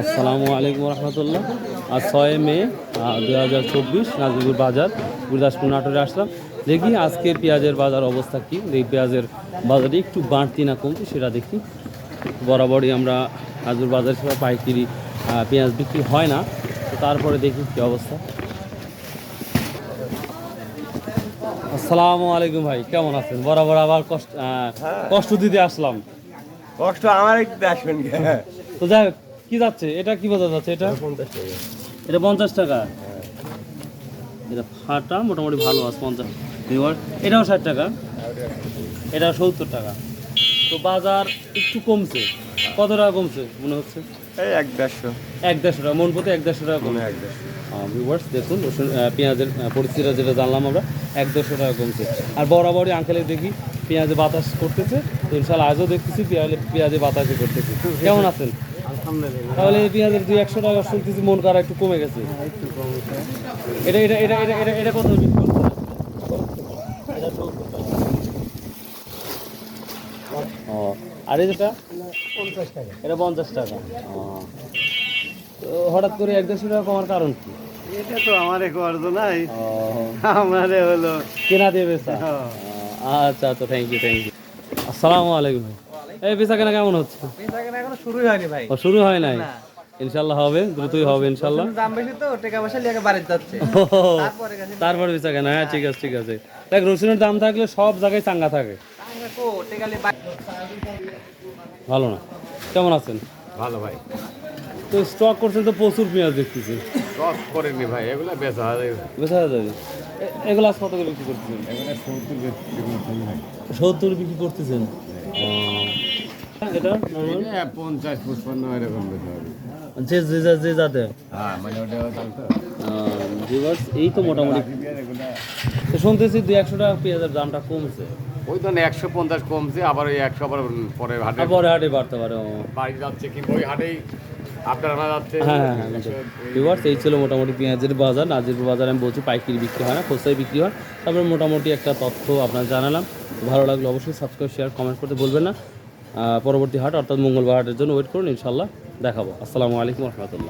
আসসালামু আলাইকুম রহমতুল্লাহ। আর ছয় মে দু হাজার চব্বিশ নাজিপুর বাজার গুরদাসপুর নাটোরে আসলাম। দেখি আজকে পেঁয়াজের বাজার অবস্থা কি? দেখি পেঁয়াজের বাজারে একটু বাড়তি না কমতি সেটা দেখি। বরাবরই আমরা নাজিপুর বাজার হিসেবে পাইকারি পেঁয়াজ বিক্রি হয় না। তো তারপরে দেখি কী অবস্থা। আসসালামু আলাইকুম ভাই কেমন আছেন? বরাবর আবার কষ্ট কষ্ট দিতে আসলাম। কষ্ট আমার একটু আসবেন তো যাই হোক, কি যাচ্ছে? এটা কি বোঝা যাচ্ছে এটা? এটা পঞ্চাশ টাকা। এটা ফাটা মোটামুটি ভালো আছে পঞ্চাশ। এটাও ষাট টাকা। এটা সত্তর টাকা। তো বাজার একটু কমছে। কত টাকা কমছে মনে হচ্ছে? এই এক দেড়শো। এক দেড়শো টাকা। মন প্রতি এক দেড়শো টাকা কমছে। এক দেড়শো। ভিউয়ার্স দেখুন রসুন পেঁয়াজের পরিস্থিতিটা যেটা জানলাম আমরা এক দেড়শো টাকা কমছে। আর বরাবরই আঙ্কেলে দেখি পেঁয়াজে বাতাস করতেছে। তো ইনশাল্লাহ আজও দেখতেছি পেঁয়াজে পেঁয়াজে বাতাসই করতেছে। কেমন আছেন? তাহলে এই পেঁয়াজের দুই একশো টাকা শুনতেছি মন করা একটু কমে গেছে? এটা এটা এটা এটা এটা এটা কত বিক্রি করছে এটা 70 টাকা। ও আর যেটা পঞ্চাশ টাকা। এটা পঞ্চাশ টাকা। তো হঠাৎ করে এক দেড়শো টাকা কমার কারণ কি? এটা তো আমার এক অর্থ নাই। আমার হলো। কেনা দিয়ে বেচা। আচ্ছা আচ্ছা থ্যাংক ইউ থ্যাংক ইউ আসসালামু আলাইকুম এই বেচা কেনা কেমন হচ্ছে? এখনও শুরুই হয়নি ভাই। ও শুরু হয় নাই? ইনশাল্লাহ হবে দ্রুতই হবে ইনশাল্লাহ। দাম বেশি তো টাকা পয়সা লিয়ে বাড়িতে যাচ্ছে। তারপরে বেচা কেনা হ্যাঁ ঠিক আছে ঠিক আছে। দেখ রসুনের দাম থাকলে সব জায়গায় চাঙ্গা থাকে। ভালো না? কেমন আছেন? ভালো ভাই। তো স্টক করছেন তো প্রচুর পেঁয়াজ দেখতেছি। টক করেনি ভাই এগুলো বেচা বেচা যাবে এ- এগুলো আজ কত করে বিক্রি করতেছেন? সত্তর বিক্রি করতেছেন। এটা পঞ্চাশ পঁচপান্ন এরকম যে যে যা- যে যাতে। হ্যাঁ মানে ওটা দাম তো ভিউয়ার্স এই তো মোটামুটি তো শুনতেছি দুই একশো টাকা পেঁয়াজের দামটা কমছে। ওই তো একশো পঞ্চাশ কমছে আবার ওই একশো আবার পরে হাটে পরে হাটে বাড়তে পারে। বাড়ি যাচ্ছে কিন্তু ওই হাটেই যাচ্ছে। হ্যাঁ হ্যাঁ ভিউয়ার্স এই ছিল মোটামুটি পেঁয়াজের বাজার। নাজিরপুর বাজার আমি বলছি পাইকারি বিক্রি হয় না খুচরাই বিক্রি হয়। তারপরে মোটামুটি একটা তথ্য আপনার জানালাম। ভালো লাগলে অবশ্যই সাবস্ক্রাইব শেয়ার কমেন্ট করতে বলবেন না। পরবর্তী হাট অর্থাৎ মঙ্গলবার হাটের জন্য ওয়েট করুন ইনশাল্লাহ দেখাবো। আসসালামু আলাইকুম রহমতুল্লাহ।